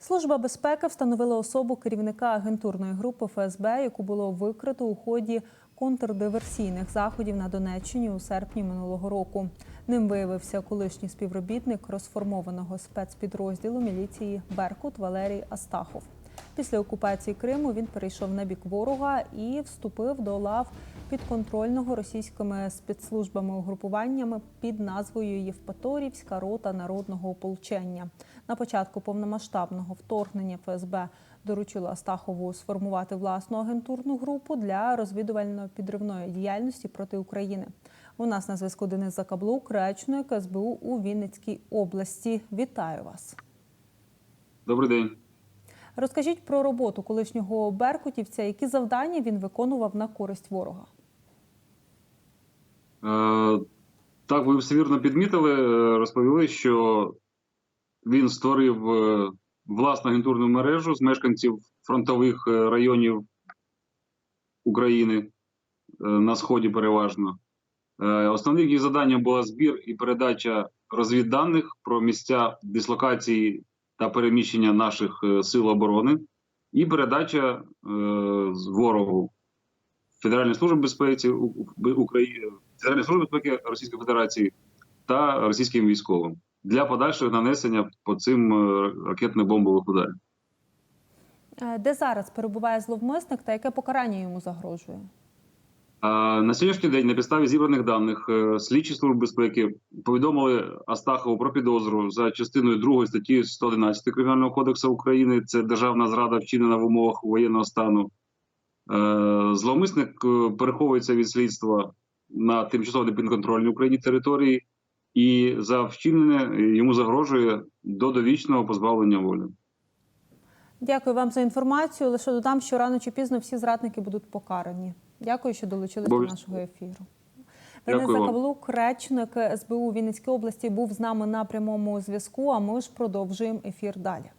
Служба безпеки встановила особу керівника агентурної групи ФСБ, яку було викрито у ході контрдиверсійних заходів на Донеччині у серпні минулого року. Ним виявився колишній співробітник розформованого спецпідрозділу міліції Беркут Валерій Астахов. Після окупації Криму він перейшов на бік ворога і вступив до лав підконтрольного російськими спецслужбами угрупуваннями під назвою Євпаторівська рота народного ополчення. На початку повномасштабного вторгнення ФСБ доручило Астахову сформувати власну агентурну групу для розвідувально-підривної діяльності проти України. У нас на зв'язку Денис Закаблук, речник СБУ у Вінницькій області. Вітаю вас. Добрий день. Розкажіть про роботу колишнього беркутівця, які завдання він виконував на користь ворога. Е, так, ви все вірно підмітили, е, розповіли, що він створив е, власну агентурну мережу з мешканців фронтових районів України на сході переважно. Основним їх завданням була збір і передача розвідданих про місця дислокації та переміщення наших сил оборони, і передача ворогу Федеральної служби безпеки України, Федеральної служби безпеки Російської Федерації та російським військовим для подальшого нанесення по цим е, ракетно-бомбових ударів. Е, Де зараз перебуває зловмисник та яке покарання йому загрожує? На сьогоднішній день на підставі зібраних даних е, слідчі служби безпеки повідомили Астахову про підозру за частиною 2 статті 111 Кримінального кодексу України. Це державна зрада вчинена в умовах воєнного стану. Зловмисник переховується від слідства на тимчасово непідконтрольній Україні території, і за вчинене йому загрожує до довічного позбавлення волі. Дякую вам за інформацію. Лише додам, що рано чи пізно всі зрадники будуть покарані. Дякую, що долучились до нашого ефіру. Денис. Закаблук, речник СБУ Вінницької області, був з нами на прямому зв'язку. А ми ж продовжуємо ефір далі.